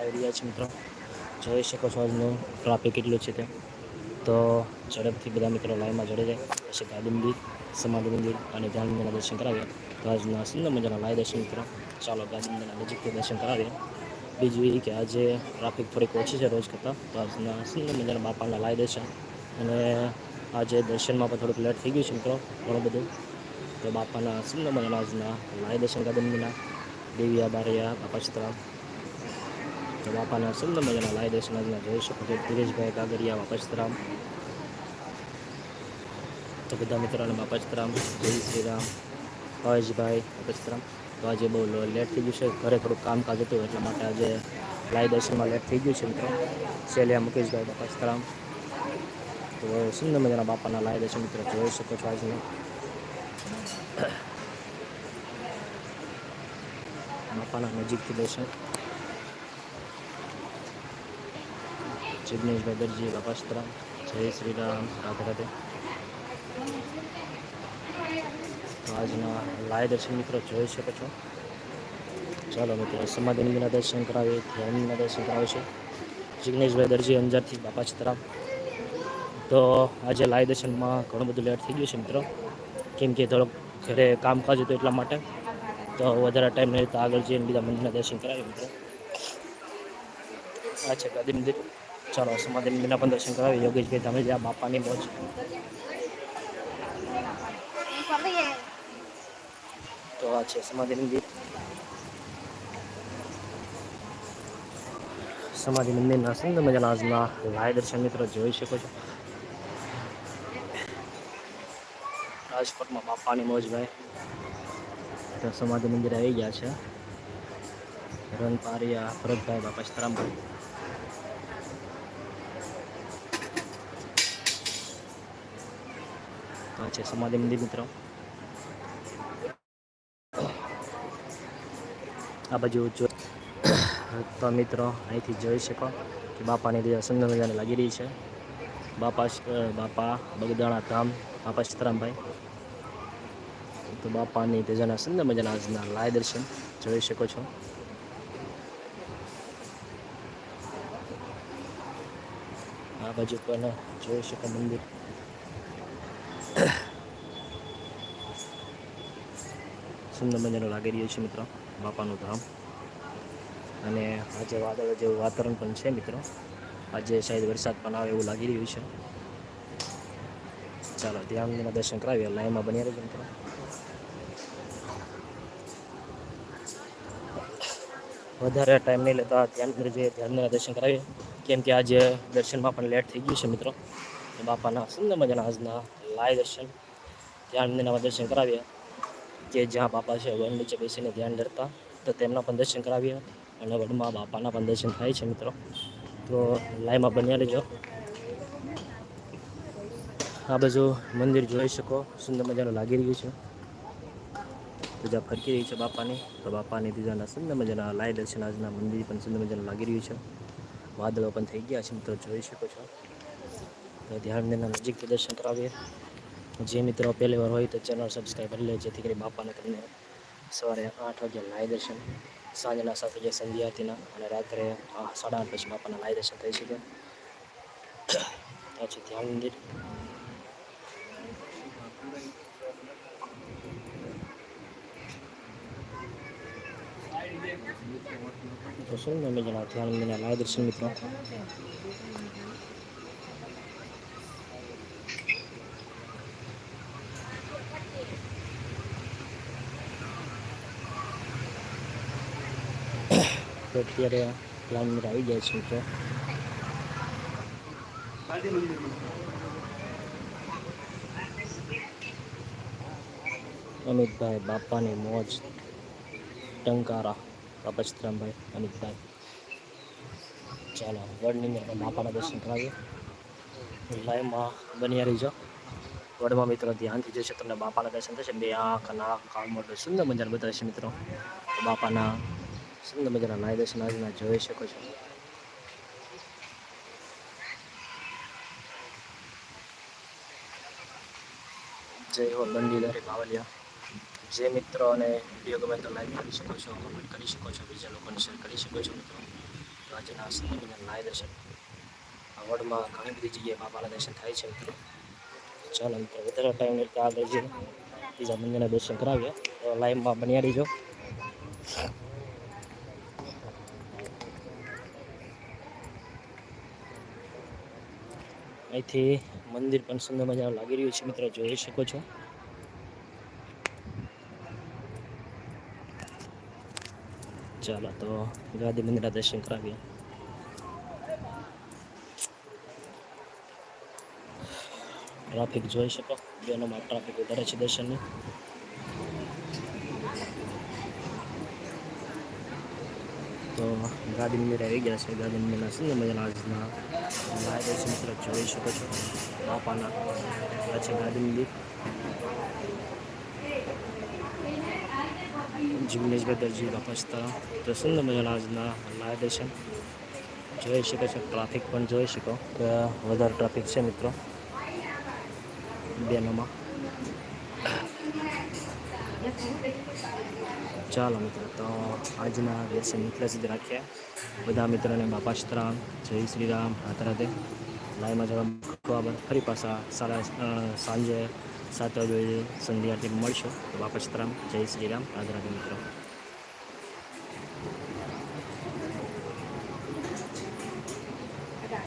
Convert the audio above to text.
આવી રહ્યા છે મિત્રો. જોઈ શકો છો આજનું ટ્રાફિક કેટલું છે તે તો ઝડપથી બધા મિત્રો લાઈનમાં જોડે જાય. પછી ગાંધી મંદિર, સમાધિ મંદિર અને ગાંધી મંદિરના દર્શન કરાવીએ. તો આજના સુંદર મજાના લાઈ દર્શન મિત્રો. ચાલો ગાંધી મંદિરના નજીકથી દર્શન કરાવીએ. બીજું એ કે આજે ટ્રાફિક થોડીક ઓછી છે રોજ કરતાં. તો આજના સુંદર મજાના બાપાના લાઈ દર્શન. અને આજે દર્શનમાં પણ થોડુંક લેટ થઈ ગયું છે મિત્રો, ઘણું બધું. તો બાપાના સુંદર મજાના આજના લાઈ દર્શન ગાંધી મંદિરના. દેવિયા બારિયા બાપા સીતરામ તો બાપાના સુંદર મજાના લાય દર્શન જોઈ શકો છો. ધીરેજભાઈ કાગરિયામાં પચતરામ. તો બધા મિત્રોને બાપા સીતરામ જય શ્રી રામ. હવેશભાઈ બાપા તો આજે બહુ લેટ થઈ ગયું છે. ઘરે થોડુંક કામકાજ હતું એટલા માટે આજે લાય દર્શનમાં લેટ થઈ ગયું છે મિત્રો. સેલિયા મુકેશભાઈ બાપા તો સુંદર મજાના બાપાના લાય દર્શન મિત્રો જોઈ શકો છો આજના. બાપાના નજીકથી દર્શન. જિગ્નેશભાઈ દરજી બાપા જય શ્રી રામ રાધે રાધે. તો આજના લાય દર્શન મિત્રો જોઈ શકો છો. ચાલો મિત્રો, સમાધિ મંદિરના દર્શન કરાવીએ, ધ્યાનના દર્શન કરાવે છે. જિગ્નેશભાઈ દરજી અંજારથી બાપા સીતરામ તો આજે લાય દર્શનમાં ઘણું બધું લેટ થઈ ગયું છે મિત્રો. કેમ કે થોડોક ઘરે કામકાજ હતું એટલા માટે. તો વધારે ટાઈમ નહીં તો આગળ જઈને બીજા મંદિરના દર્શન કરાવીએ મિત્રો. અચ્છા ગાંધી મંદિર. ચાલો સમાધિ મંદિરના પણ દર્શન કરાવી યોગેશભાઈ તમે જ્યાં બાપાની મોજ. તો આ છે સમાધિ મંદિર સમાધિ મંદિરના સુંદર મજાના આજના લાય દર્શન મિત્રો જોઈ શકો છો. રાજકોટમાં બાપાની મોજભાઈ તો સમાધિ મંદિર આવી ગયા છે. રન પારિયા ભરતભાઈ બાપા સીતારામભાઈ આ છે સમાધિ મંદિર મિત્રો. આ બાજુ જો તો મિત્રો, અહીંથી જોઈ શકો કે બાપાની રીતે સુંદર મજાને લાગી રહી છે. બાપા બાપા બગદાણા ધામ, બાપા સીતારામભાઈ. તો બાપાની તેજાના સુંદર મજાના આજના લાય દર્શન જોઈ શકો છો. આ બાજુ પણ જોઈ શકો મંદિર. સુંદર મજાનું લાગી રહ્યું છે મિત્રો, બાપાનું ધામ. અને આજે વાદળ જેવું વાતાવરણ પણ છે મિત્રો. આજે શાયદ વરસાદ પણ આવે એવું લાગી રહ્યું છે. ચાલો ધ્યાનના દર્શન કરાવીએ. લાઈનમાં બની રહેજો મિત્રો. વધારે ટાઈમ નહીં લેતા ધ્યાન જઈએ ધ્યાનના દર્શન કરાવીએ. કેમ કે આજે દર્શનમાં પણ લેટ થઈ ગયું છે મિત્રો. બાપાના સુંદર મજાના આજના લાય દર્શન. ધ્યાન દર્શન કરાવીએ. કે જ્યાં બાપા છે વડ નીચે બેસીને ધ્યાન ધરતા, તો તેમના પણ દર્શન કરાવીએ અને વડમાં બાપાના પણ દર્શન થાય છે મિત્રો. તો લાઈમાં બન્યા લેજો આ બાજુ મંદિર જોઈ શકો. સુંદર મજાનું લાગી રહ્યું છે. પૂજા ફરકી રહી છે બાપાની. તો બાપાની પૂજાના સુંદર મજાના લાય દર્શન આજના મંદિર પણ સુંદર મજાનું લાગી રહ્યું છે. વાદળો પણ થઈ ગયા છે મિત્રો, જોઈ શકો છો. તો ધ્યાન નજીક દર્શન કરાવીએ. જે મિત્રો પહેલી વાર હોય તો ચેનલ સબસ્ક્રાઈબ કરી લે જેથી કરી બાપાને તમને સવારે આઠ વાગે લાય દર્શન, સાંજના સાત વાગે સંધ્યા આરતીના અને રાત્રે આ સાડા આઠ પછી બાપાના લાય દર્શન થઈ શકે. આ છે ધ્યાન મંદિર. તો શું નામે જણાવ ધ્યાન મંદિરના લાય દર્શન મિત્રો? અત્યારે લાલ આવી જાય છે મિત્રો અમિતભાઈ બાપાની મોજ, ટંકારા બાપા અમિતભાઈ. ચાલો વડની અંદર બાપાના દર્શન કરાવીએ. લાઈવમાં બની રહીજો. વડમાં મિત્રો ધ્યાનથી જશે તમને બાપાના દર્શન થશે. બે આંખ, નાક, કાન મોટું સુંદર મજાના બધા છે મિત્રો. બાપાના સુંદર મજાના નાય દર્શન આજના જોઈ શકો છો? જય હો દંડીધારી બાવલિયા. જે મિત્રો અને વીડિયો ગમે તો લાઈક કરી શકો છો કમેન્ટ કરી શકો છો, બીજા લોકોને શેર કરી શકો છો મિત્રો. તો આજના સુંદર મજાના દર્શન. આ વડમાં ઘણી બધી જગ્યાએ બાબાના દર્શન થાય છે મિત્રો. ચાલો મિત્રો, વધારે ટાઈમ લેતા આગળ જઈએ. બીજા મંદિરના દર્શન કરાવીએ. તો લાઈવમાં બન્યા રહીજો. અહીંથી મંદિર પણ સુંદર મજાનું લાગી રહ્યું છે. મિત્રો, જોઈ શકો છો. ચાલો, તો ગાંધી મંદિરના દર્શન કરાવીએ. ટ્રાફિક જોઈ શકો. બેનોમાં ટ્રાફિક વધારે છે દર્શનની. તો ગાંધી મંદિર આવી ગયા છે. ગાંધી મંદિરના સુંદર મજાના આજના લાય દર્શન મિત્ર, જોઈ શકો છો. બાપાના આ છે ગાંધી મંદિર જિગ્નેશભાઈ દરજી બાપસ્તા તો સુંદર મજાના આજના લાય છે. જોઈ શકો છો. ટ્રાફિક પણ જોઈ શકો. કે વધારે ટ્રાફિક છે મિત્રો. બેનોમાં. ચાલો મિત્રો તો આજના વ્યસન મિત્ર સુધી રાખ્યા બધા મિત્રોને બાપા સીતારામ જય શ્રી રામ. રાધે રાધે લાઈમાં જવા ખૂબ ફરી પાછા સાડા સાંજે સાત વાગે સંધ્યા આરતી મળશું બાપા શ્રામ જય શ્રી રામ. રાધે રાધે મિત્રો.